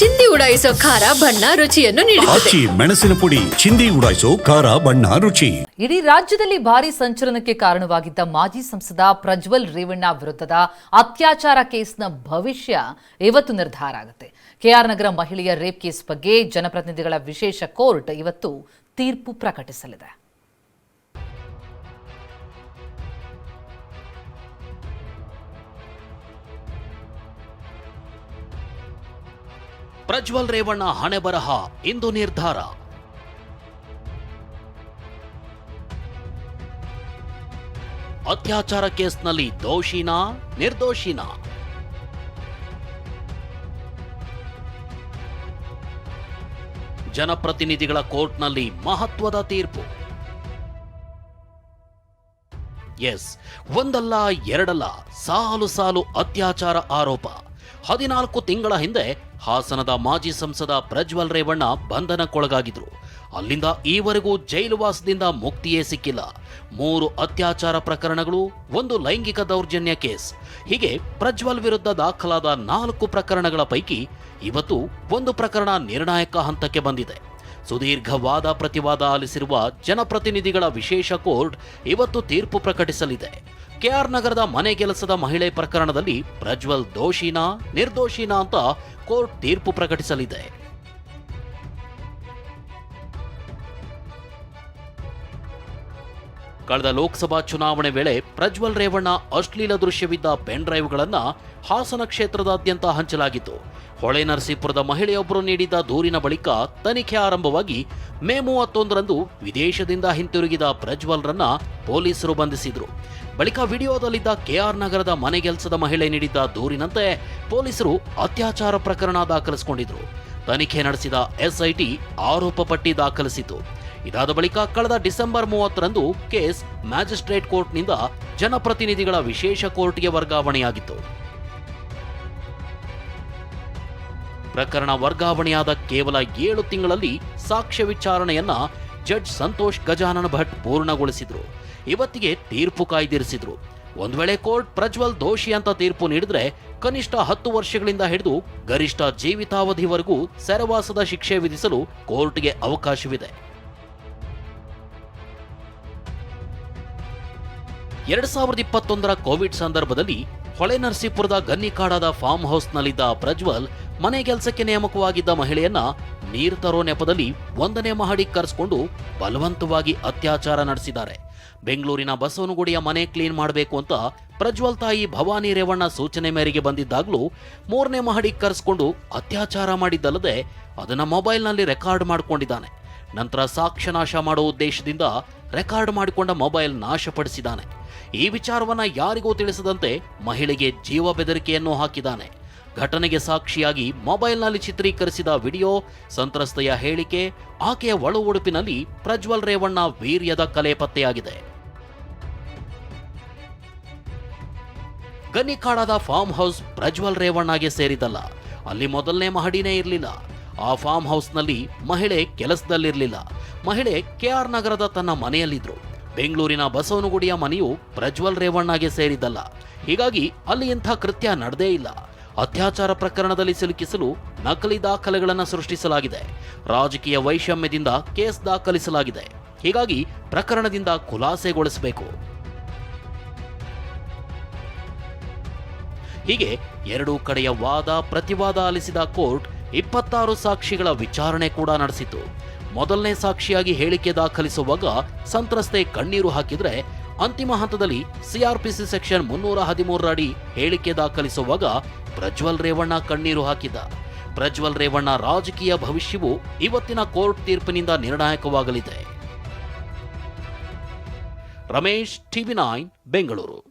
ಚಿಂದಿ ಉಡಾಯಿಸೋ ಖಾರ ಬಣ್ಣ ರುಚಿಯನ್ನು ನೀಡುತ್ತದೆ. ಆಚಿ ಮೆಣಸಿನ ಪುಡಿ ಚಿಂದಿ ಉಡಾಯಿಸೋ ಖಾರ ಬಣ್ಣ ರುಚಿ. ಇಡೀ ರಾಜ್ಯದಲ್ಲಿ ಭಾರಿ ಸಂಚಲನಕ್ಕೆ ಕಾರಣವಾಗಿದ್ದ ಮಾಜಿ ಸಂಸದ ಪ್ರಜ್ವಲ್ ರೇವಣ್ಣ ವಿರುದ್ಧದ ಅತ್ಯಾಚಾರ ಕೇಸ್ನ ಭವಿಷ್ಯ ಇವತ್ತು ನಿರ್ಧಾರ ಆಗುತ್ತೆ. ಕೆಆರ್ ನಗರ ಮಹಿಳೆಯ ರೇಪ್ ಕೇಸ್ ಬಗ್ಗೆ ಜನಪ್ರತಿನಿಧಿಗಳ ವಿಶೇಷ ಕೋರ್ಟ್ ಇವತ್ತು ತೀರ್ಪು ಪ್ರಕಟಿಸಲಿದೆ. ಪ್ರಜ್ವಲ್ ರೇವಣ್ಣ ಹಣೆ ಬರಹ, ಇಂದು ನಿರ್ಧಾರ. ಅತ್ಯಾಚಾರ ಕೇಸ್ನಲ್ಲಿ ದೋಷಿನಾ, ನಿರ್ದೋಷಿನಾ? ಜನಪ್ರತಿನಿಧಿಗಳ ಕೋರ್ಟ್ನಲ್ಲಿ ಮಹತ್ವದ ತೀರ್ಪು. ಎಸ್, ಒಂದಲ್ಲ, ಎರಡಲ್ಲ, ಸಾಲು ಸಾಲು ಅತ್ಯಾಚಾರ ಆರೋಪ. ಹದಿನಾಲ್ಕು ತಿಂಗಳ ಹಿಂದೆ ಹಾಸನದ ಮಾಜಿ ಸಂಸದ ಪ್ರಜ್ವಲ್ ರೇವಣ್ಣ ಬಂಧನಕ್ಕೊಳಗಾಗಿದ್ರು. ಅಲ್ಲಿಂದ ಈವರೆಗೂ ಜೈಲುವಾಸದಿಂದ ಮುಕ್ತಿಯೇ ಸಿಕ್ಕಿಲ್ಲ. ಮೂರು ಅತ್ಯಾಚಾರ ಪ್ರಕರಣಗಳು, ಒಂದು ಲೈಂಗಿಕ ದೌರ್ಜನ್ಯ ಕೇಸ್. ಹೀಗೆ ಪ್ರಜ್ವಲ್ ವಿರುದ್ಧ ದಾಖಲಾದ ನಾಲ್ಕು ಪ್ರಕರಣಗಳ ಪೈಕಿ ಇವತ್ತು ಒಂದು ಪ್ರಕರಣ ನಿರ್ಣಾಯಕ ಹಂತಕ್ಕೆ ಬಂದಿದೆ. ಸುದೀರ್ಘ ವಾದ ಪ್ರತಿವಾದ ಆಲಿಸಿರುವ ಜನಪ್ರತಿನಿಧಿಗಳ ವಿಶೇಷ ಕೋರ್ಟ್ ಇವತ್ತು ತೀರ್ಪು ಪ್ರಕಟಿಸಲಿದೆ. ಕೆಆರ್ ನಗರದ ಮನೆ ಕೆಲಸದ ಮಹಿಳೆ ಪ್ರಕರಣದಲ್ಲಿ ಪ್ರಜ್ವಲ್ ದೋಷಿನಾ ನಿರ್ದೋಷಿನಾ ಅಂತ ಕೋರ್ಟ್ ತೀರ್ಪು ಪ್ರಕಟಿಸಲಿದೆ. ಕಳೆದ ಲೋಕಸಭಾ ಚುನಾವಣೆ ವೇಳೆ ಪ್ರಜ್ವಲ್ ರೇವಣ್ಣ ಅಶ್ಲೀಲ ದೃಶ್ಯವಿದ್ದ ಪೆನ್ ಡ್ರೈವ್ಗಳನ್ನು ಹಾಸನ ಕ್ಷೇತ್ರದಾದ್ಯಂತ ಹಂಚಲಾಗಿತ್ತು. ಹೊಳೆ ನರಸೀಪುರದ ಮಹಿಳೆಯೊಬ್ಬರು ನೀಡಿದ್ದ ದೂರಿನ ಬಳಿಕ ತನಿಖೆ ಆರಂಭವಾಗಿ ಮೇ ಮೂವತ್ತೊಂದರಂದು ವಿದೇಶದಿಂದ ಹಿಂತಿರುಗಿದ ಪ್ರಜ್ವಲ್ರನ್ನ ಪೊಲೀಸರು ಬಂಧಿಸಿದ್ರು. ಬಳಿಕ ವಿಡಿಯೋದಲ್ಲಿದ್ದ ಕೆಆರ್ ನಗರದ ಮನೆಗೆಲಸದ ಮಹಿಳೆ ನೀಡಿದ್ದ ದೂರಿನಂತೆ ಪೊಲೀಸರು ಅತ್ಯಾಚಾರ ಪ್ರಕರಣ ದಾಖಲಿಸಿಕೊಂಡಿದ್ರು. ತನಿಖೆ ನಡೆಸಿದ ಎಸ್ಐಟಿ ಆರೋಪ ಪಟ್ಟಿ ದಾಖಲಿಸಿತು ಇದಾದ ಬಳಿಕ ಕಳೆದ ಡಿಸೆಂಬರ್ ಮೂವತ್ತರಂದು ಕೇಸ್ ಮ್ಯಾಜಿಸ್ಟ್ರೇಟ್ ಕೋರ್ಟ್ನಿಂದ ಜನಪ್ರತಿನಿಧಿಗಳ ವಿಶೇಷ ಕೋರ್ಟ್ಗೆ ವರ್ಗಾವಣೆಯಾಗಿತ್ತು. ಪ್ರಕರಣ ವರ್ಗಾವಣೆಯಾದ ಕೇವಲ ಏಳು ತಿಂಗಳಲ್ಲಿ ಸಾಕ್ಷ್ಯ ವಿಚಾರಣೆಯನ್ನ ಜಡ್ಜ್ ಸಂತೋಷ್ ಗಜಾನನ ಭಟ್ ಪೂರ್ಣಗೊಳಿಸಿದ್ರು. ಇವತ್ತಿಗೆ ತೀರ್ಪು ಕಾಯ್ದಿರಿಸಿದ್ರು. ಒಂದು ವೇಳೆ ಕೋರ್ಟ್ ಪ್ರಜ್ವಲ್ ದೋಷಿ ಅಂತ ತೀರ್ಪು ನೀಡಿದ್ರೆ ಕನಿಷ್ಠ ಹತ್ತು ವರ್ಷಗಳಿಂದ ಹಿಡಿದು ಗರಿಷ್ಠ ಜೀವಿತಾವಧಿವರೆಗೂ ಸೆರೆವಾಸದ ಶಿಕ್ಷೆ ವಿಧಿಸಲು ಕೋರ್ಟ್ಗೆ ಅವಕಾಶವಿದೆ. ಎರಡ್ ಸಾವಿರದ ಇಪ್ಪತ್ತೊಂದರ ಕೋವಿಡ್ ಸಂದರ್ಭದಲ್ಲಿ ಹೊಳೆ ನರಸೀಪುರದ ಗನ್ನಿಕಾಡಾದ ಫಾರ್ಮ್ ಹೌಸ್ನಲ್ಲಿದ್ದ ಪ್ರಜ್ವಲ್ ಮನೆ ಕೆಲಸಕ್ಕೆ ನೇಮಕವಾಗಿದ್ದ ಮಹಿಳೆಯನ್ನ ನೀರು ತರೋ ನೆಪದಲ್ಲಿ ಒಂದನೇ ಮಹಡಿ ಕರೆಸಿಕೊಂಡು ಬಲವಂತವಾಗಿ ಅತ್ಯಾಚಾರ ನಡೆಸಿದ್ದಾರೆ. ಬೆಂಗಳೂರಿನ ಬಸವನಗುಡಿಯ ಮನೆ ಕ್ಲೀನ್ ಮಾಡಬೇಕು ಅಂತ ಪ್ರಜ್ವಲ್ ತಾಯಿ ಭವಾನಿ ರೇವಣ್ಣ ಸೂಚನೆ ಮೇರೆಗೆ ಬಂದಿದ್ದಾಗಲೂ ಮೂರನೇ ಮಹಡಿ ಕರೆಸಿಕೊಂಡು ಅತ್ಯಾಚಾರ ಮಾಡಿದ್ದಲ್ಲದೆ ಅದನ್ನ ಮೊಬೈಲ್ನಲ್ಲಿ ರೆಕಾರ್ಡ್ ಮಾಡಿಕೊಂಡಿದ್ದಾನೆ. ನಂತರ ಸಾಕ್ಷ್ಯ ನಾಶ ಮಾಡುವ ಉದ್ದೇಶದಿಂದ ರೆಕಾರ್ಡ್ ಮಾಡಿಕೊಂಡ ಮೊಬೈಲ್ ನಾಶಪಡಿಸಿದ್ದಾನೆ. ಈ ವಿಚಾರವನ್ನ ಯಾರಿಗೂ ತಿಳಿಸದಂತೆ ಮಹಿಳೆಗೆ ಜೀವ ಬೆದರಿಕೆಯನ್ನು ಹಾಕಿದ್ದಾನೆ. ಘಟನೆಗೆ ಸಾಕ್ಷಿಯಾಗಿ ಮೊಬೈಲ್ನಲ್ಲಿ ಚಿತ್ರೀಕರಿಸಿದ ವಿಡಿಯೋ, ಸಂತ್ರಸ್ತೆಯ ಹೇಳಿಕೆ, ಆಕೆಯ ಒಳ ಉಡುಪಿನಲ್ಲಿ ಪ್ರಜ್ವಲ್ ರೇವಣ್ಣ ವೀರ್ಯದ ಕಲೆ ಪತ್ತೆಯಾಗಿದೆ. ಗನ್ನಿಕಾಡದ ಫಾರ್ಮ್ ಹೌಸ್ ಪ್ರಜ್ವಲ್ ರೇವಣ್ಣಗೆ ಸೇರಿದಲ್ಲ ಅಲ್ಲಿ ಮೊದಲನೇ ಮಹಡಿನೇ ಇರಲಿಲ್ಲ. ಆ ಫಾರ್ಮ್ ಹೌಸ್ನಲ್ಲಿ ಮಹಿಳೆ ಕೆಲಸದಲ್ಲಿರಲಿಲ್ಲ. ಮಹಿಳೆ ಕೆಆರ್ ನಗರದ ತನ್ನ ಮನೆಯಲ್ಲಿದ್ರು. ಬೆಂಗಳೂರಿನ ಬಸವನಗುಡಿಯ ಮನೆಯು ಪ್ರಜ್ವಲ್ ರೇವಣ್ಣಗೆ ಸೇರಿದ್ದಲ್ಲ. ಹೀಗಾಗಿ ಅಲ್ಲಿ ಇಂಥ ಕೃತ್ಯ ನಡೆದೇ ಇಲ್ಲ. ಅತ್ಯಾಚಾರ ಪ್ರಕರಣದಲ್ಲಿ ಸಿಲುಕಿಸಲು ನಕಲಿ ದಾಖಲೆಗಳನ್ನು ಸೃಷ್ಟಿಸಲಾಗಿದೆ. ರಾಜಕೀಯ ವೈಷಮ್ಯದಿಂದ ಕೇಸ್ ದಾಖಲಿಸಲಾಗಿದೆ. ಹೀಗಾಗಿ ಪ್ರಕರಣದಿಂದ ಖುಲಾಸೆಗೊಳಿಸಬೇಕು. ಹೀಗೆ ಎರಡೂ ಕಡೆಯ ವಾದ ಪ್ರತಿವಾದ ಆಲಿಸಿದ ಕೋರ್ಟ್ ಇಪ್ಪತ್ತಾರು ಸಾಕ್ಷಿಗಳ ವಿಚಾರಣೆ ಕೂಡ ನಡೆಸಿತು ಮೊದಲನೇ ಸಾಕ್ಷಿಯಾಗಿ ಹೇಳಿಕೆ ದಾಖಲಿಸುವಾಗ ಸಂತ್ರಸ್ತೆ ಕಣ್ಣೀರು ಹಾಕಿದ್ರೆ ಅಂತಿಮ ಹಂತದಲ್ಲಿ ಸಿಆರ್ಪಿಸಿ ಸೆಕ್ಷನ್ ಮುನ್ನೂರ ಹದಿಮೂರರ ಅಡಿ ಹೇಳಿಕೆ ದಾಖಲಿಸುವಾಗ ಪ್ರಜ್ವಲ್ ರೇವಣ್ಣ ಕಣ್ಣೀರು ಹಾಕಿದ್ದ ಪ್ರಜ್ವಲ್ ರೇವಣ್ಣ ರಾಜಕೀಯ ಭವಿಷ್ಯವು ಇವತ್ತಿನ ಕೋರ್ಟ್ ತೀರ್ಪಿನಿಂದ ನಿರ್ಣಾಯಕವಾಗಲಿದೆ. Ramesh TV nine, Bengaluru.